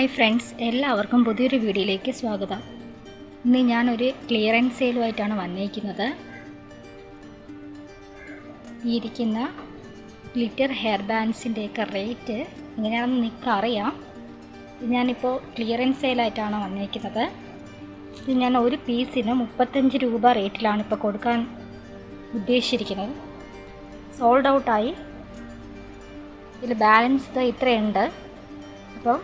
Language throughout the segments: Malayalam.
ഹായ് ഫ്രണ്ട്സ് എല്ലാവർക്കും പുതിയൊരു വീഡിയോയിലേക്ക് സ്വാഗതം. ഇന്ന് ഞാനൊരു ക്ലിയറൻസ് സെയിലുമായിട്ടാണ് വന്നിരിക്കുന്നത് ഈ ഇരിക്കുന്ന ഗ്ലിറ്റർ ഹെയർ ബാൻഡ്സിന്റെയൊക്കെ റേറ്റ് എങ്ങനെയാണെന്ന് നിങ്ങൾക്ക് അറിയാം ഞാനിപ്പോൾ ക്ലിയറൻസ് സെയിലായിട്ടാണ് വന്നിരിക്കുന്നത് ഇത് ഞാൻ ഒരു പീസിന് മുപ്പത്തഞ്ച് രൂപ റേറ്റിലാണ് ഇപ്പോൾ കൊടുക്കാൻ ഉദ്ദേശിച്ചിരിക്കുന്നത്. സോൾഡ് ഔട്ടായി. ഇതിൽ ബാലൻസ് ഇത്രയുണ്ട്. അപ്പം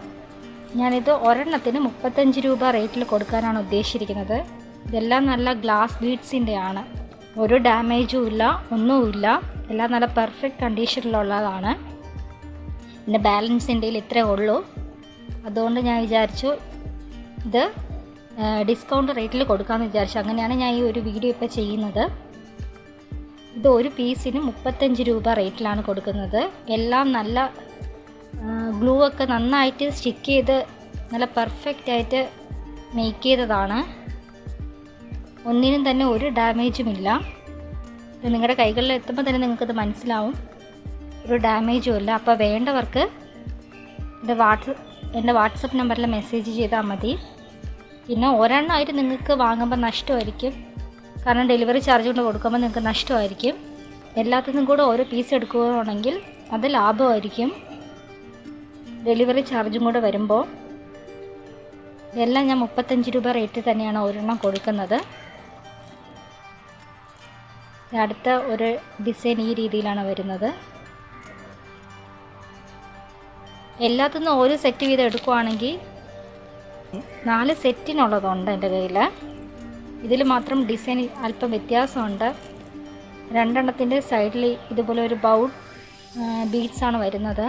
ഞാനിത് ഒരെണ്ണത്തിന് മുപ്പത്തഞ്ച് രൂപ റേറ്റിൽ കൊടുക്കാനാണ് ഉദ്ദേശിച്ചിരിക്കുന്നത്. ഇതെല്ലാം നല്ല ഗ്ലാസ് ബീഡ്സിന്റെ ആണ് ഒരു ഡാമേജും ഇല്ല ഒന്നുമില്ല എല്ലാം നല്ല പെർഫെക്റ്റ് കണ്ടീഷനിലുള്ളതാണ്. പിന്നെ ബാലൻസിന്റെ ഇത്രേ ഉള്ളൂ. അതുകൊണ്ട് ഞാൻ വിചാരിച്ചു ഇത് ഡിസ്കൗണ്ട് റേറ്റിൽ കൊടുക്കാമെന്ന് വിചാരിച്ചു. അങ്ങനെയാണ് ഞാൻ ഈ ഒരു വീഡിയോ ഇപ്പോൾ ചെയ്യുന്നത്. ഇത് ഒരു പീസിന് മുപ്പത്തഞ്ച് രൂപ റേറ്റിലാണ് കൊടുക്കുന്നത്. എല്ലാം നല്ല ഗ്ലൂ ഒക്കെ നന്നായിട്ട് സ്റ്റിക്ക് ചെയ്ത് നല്ല പെർഫെക്റ്റ് ആയിട്ട് മേക്ക് ചെയ്തതാണ്. ഒന്നിനും തന്നെ ഒരു ഡാമേജും ഇല്ല. ഇത് നിങ്ങളുടെ കൈകളിൽ എത്തുമ്പോൾ തന്നെ നിങ്ങൾക്കത് മനസ്സിലാവും. ഒരു ഡാമേജും ഇല്ല. അപ്പോൾ വേണ്ടവർക്ക് എന്റെ വാട്സ് എന്റെ വാട്സപ്പ് നമ്പറിൽ മെസ്സേജ് ചെയ്താൽ മതി. പിന്നെ ഒരെണ്ണമായിട്ട് നിങ്ങൾക്ക് വാങ്ങുമ്പോൾ നഷ്ടമായിരിക്കും. കാരണം ഡെലിവറി ചാർജ് കൊണ്ട് കൊടുക്കുമ്പോൾ നിങ്ങൾക്ക് നഷ്ടമായിരിക്കും. എല്ലാത്തിനും കൂടെ ഓരോ പീസ് എടുക്കുകയാണെങ്കിൽ അത് ലാഭമായിരിക്കും. ഡെലിവറി ചാർജും കൂടെ വരുമ്പോൾ ഇതെല്ലാം ഞാൻ മുപ്പത്തഞ്ച് രൂപ റേറ്റിൽ തന്നെയാണ് ഒരെണ്ണം കൊടുക്കുന്നത്. അടുത്ത ഒരു ഡിസൈൻ ഈ രീതിയിലാണ് വരുന്നത്. എല്ലാത്തുനിന്നും ഒരു സെറ്റ് വീതം എടുക്കുവാണെങ്കിൽ നാല് സെറ്റിനുള്ളതുണ്ട് എന്റെ കയ്യിൽ ഇതിൽ മാത്രം ഡിസൈൻ അല്പം വ്യത്യാസമുണ്ട്. രണ്ടെണ്ണത്തിന്റെ സൈഡിൽ ഇതുപോലെ ഒരു ബൗൾ ബീഡ്സാണ് വരുന്നത്.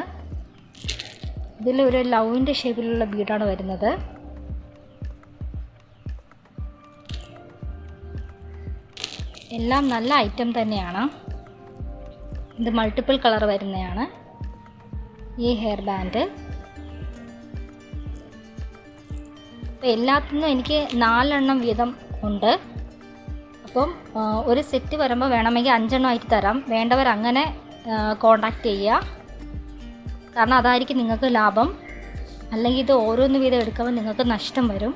ഇതിൽ ഒരു ലവിന്റെ ഷേപ്പിലുള്ള ബീഡാണ് വരുന്നത്. എല്ലാം നല്ല ഐറ്റം തന്നെയാണ്. ഇത് മൾട്ടിപ്പിൾ കളർ വരുന്നതാണ്. ഈ ഹെയർ ബാൻഡ്. അപ്പോൾ എല്ലാത്തിനും എനിക്ക് നാലെണ്ണം വീതം ഉണ്ട്. അപ്പം ഒരു സെറ്റ് വരുമ്പോൾ വേണമെങ്കിൽ അഞ്ചെണ്ണം ആയിട്ട് തരാം. വേണ്ടവർ അങ്ങനെ കോണ്ടാക്ട് ചെയ്യുക കാരണം അതായിരിക്കും നിങ്ങൾക്ക് ലാഭം. അല്ലെങ്കിൽ ഇത് ഓരോന്ന് വീതം എടുക്കുമ്പോൾ നിങ്ങൾക്ക് നഷ്ടം വരും.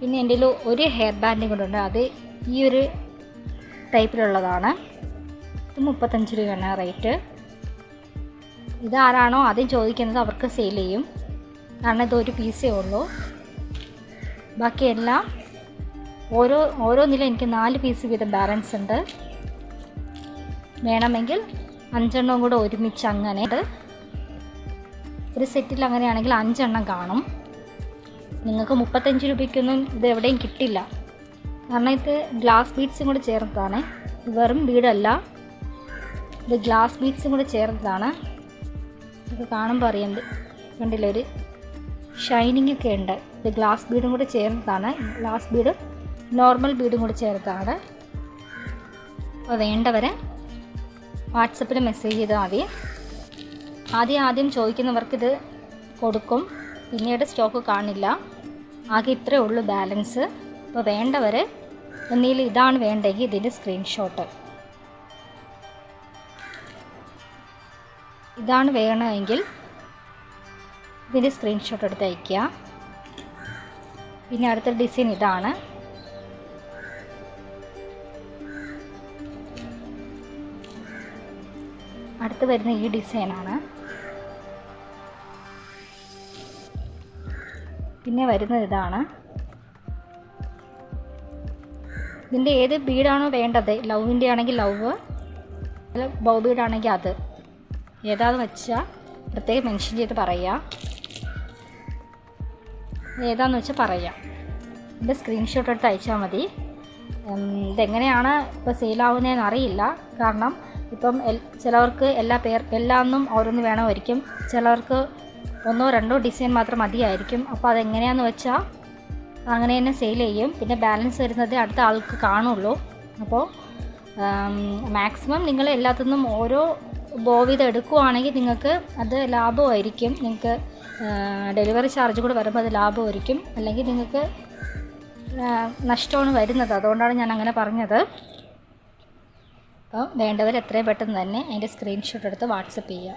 പിന്നെ എന്റെ ഒരു ഹെയർ ബാൻഡും കൂടെ ഉണ്ട്. അത് ഈ ഒരു ടൈപ്പിലുള്ളതാണ്. ഇത് മുപ്പത്തഞ്ച് രൂപയാണ് റേറ്റ്. ഇതാരാണോ ആദ്യം ചോദിക്കുന്നത് അവർക്ക് സെയിൽ ചെയ്യും. കാരണം ഇത് ഒരു പീസേ ഉള്ളൂ. ബാക്കിയെല്ലാം ഓരോ ഓരോന്നിലും എനിക്ക് നാല് പീസ് വീതം ബാലൻസ് ഉണ്ട്. വേണമെങ്കിൽ അഞ്ചെണ്ണവും കൂടെ ഒരുമിച്ച് അങ്ങനെ ഒരു സെറ്റിൽ അങ്ങനെയാണെങ്കിൽ അഞ്ചെണ്ണം കാണും. നിങ്ങൾക്ക് മുപ്പത്തഞ്ച് രൂപയ്ക്കൊന്നും ഇത് എവിടെയും കിട്ടില്ല. കാരണം ഇത് ഗ്ലാസ് ബീഡ്സും കൂടെ ചേർത്തതാണ് വെറും ബീഡല്ല. ഇത് ഗ്ലാസ് ബീഡ്സും കൂടെ ചേർത്തതാണ് ഇത് കാണുമ്പോൾ അറിയാം. കണ്ടില്ലേ? ഒരു ഷൈനിങ് ഒക്കെ ഉണ്ട്. ഇത് ഗ്ലാസ് ബീഡും കൂടെ ചേർന്നതാണ്. ഗ്ലാസ് ബീഡും നോർമൽ ബീഡും കൂടെ ചേർത്താണ് അപ്പോൾ വേണ്ടവരെ വാട്സപ്പിൽ മെസ്സേജ് ചെയ്താൽ മതി. ആദ്യം ആദ്യം ചോദിക്കുന്നവർക്ക് ഇത് കൊടുക്കും. പിന്നീട് സ്റ്റോക്ക് കാണില്ല. ആകെ ഇത്രയേ ഉള്ളൂ ബാലൻസ് അപ്പോൾ വേണ്ടവർ ഒന്നിൽ ഇതാണ് വേണ്ടെങ്കിൽ ഇതിന്റെ സ്ക്രീൻഷോട്ട് ഇതാണ് വേണമെങ്കിൽ ഇതിന്റെ സ്ക്രീൻഷോട്ട് എടുത്ത് അയയ്ക്കുക. പിന്നെ അടുത്ത ഡിസൈൻ ഇതാണ്. അടുത്ത് വരുന്ന ഈ ഡിസൈനാണ് പിന്നെ വരുന്നത് ഇതാണ്. ഇതിന്റെ ഏത് ബീഡാണോ വേണ്ടത്? ലവിന്റെ ആണെങ്കിൽ ലവ് ബൗ ബീഡാണെങ്കിൽ അത്. ഏതാന്ന് വെച്ചാൽ പ്രത്യേകം മെൻഷൻ ചെയ്ത് പറയാം. ഏതാന്ന് വെച്ചാൽ പറയാം. ഇതിന്റെ സ്ക്രീൻഷോട്ട് എടുത്ത് അയച്ചാൽ മതി. ഇതെങ്ങനെയാണ് ഇപ്പോൾ സെയിലാവുന്നതെന്ന് അറിയില്ല. കാരണം ഇപ്പം ചിലവർക്ക് എല്ലാ പേർ എല്ലാന്നും ഓരോന്ന് വേണമായിരിക്കും ചിലവർക്ക് ഒന്നോ രണ്ടോ ഡിസൈൻ മാത്രം മതിയായിരിക്കും. അപ്പോൾ അതെങ്ങനെയാണെന്ന് വെച്ചാൽ അങ്ങനെ തന്നെ സെയിൽ ചെയ്യും. പിന്നെ ബാലൻസ് വരുന്നത് അടുത്ത ആൾക്ക് കാണുള്ളൂ. അപ്പോൾ മാക്സിമം നിങ്ങൾ എല്ലാത്തിനും ഓരോ ബോവിത എടുക്കുവാണെങ്കിൽ നിങ്ങൾക്ക് അത് ലാഭമായിരിക്കും. നിങ്ങൾക്ക് ഡെലിവറി ചാർജ് കൂടെ വരുമ്പോൾ അത് ലാഭമായിരിക്കും. അല്ലെങ്കിൽ നിങ്ങൾക്ക് നഷ്ടമാണ് വരുന്നത്. അതുകൊണ്ടാണ് ഞാൻ അങ്ങനെ പറഞ്ഞത്. അപ്പോൾ വേണ്ടവർ എത്രയും പെട്ടെന്ന് തന്നെ അതിന്റെ സ്ക്രീൻഷോട്ട് എടുത്ത് വാട്സപ്പ് ചെയ്യുക.